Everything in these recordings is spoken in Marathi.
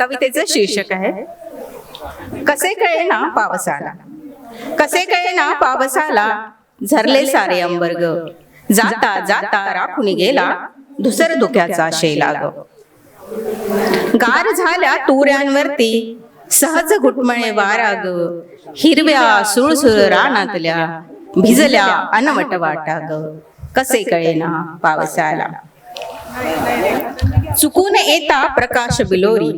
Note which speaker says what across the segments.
Speaker 1: कवितेचं शीर्षक आहे कसे कळे ना पावसाला? कसे कळे ना पावसाला? झरले सारे अंबर्ग. जाता जाता राखून गेला धुसर धुक्याचा शेला ग गार झाल्या तुऱ्यांवरती सहज घुटमळे वारा ग हिरव्या सुळसुळ रानातल्या भिजल्या अनवट वाटा ग कसे कळे ना पावसाला? चुकून येता प्रकाश बिलोरी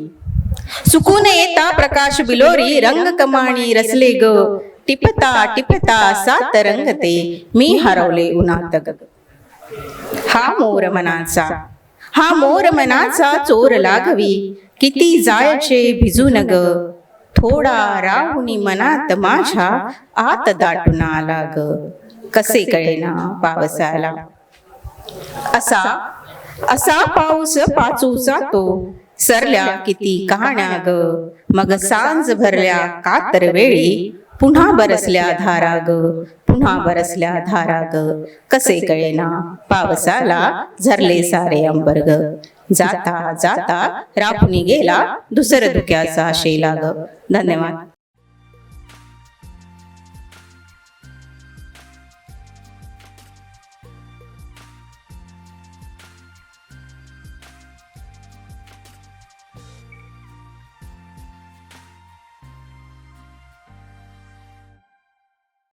Speaker 1: चुकून येता प्रकाश बिलोरी रंग कमाणी रसले ग. टिपता टिपता सात रंगते मी हरवले उन्हात ग हा मोर मनाचा. हा मोर मनाचा चोर लागवी किती जायचे भिजून ग. थोडा राहुनी मनात माझ्या आत दाटून आला ग. कसे कळेना पावसाला. असा असा पाऊस पाचू जातो. सरल्या किती कहाण्या ग? मग सांज भरल्या कातर वेळी पुन्हा बरसल्या धारा ग? पुन्हा बरसल्या धारा ग? कसे कळेना? पावसाला झरले सारे अंबर ग. जाता जाता रापुनी गेला दुसर धुक्याचा शेला ग. धन्यवाद.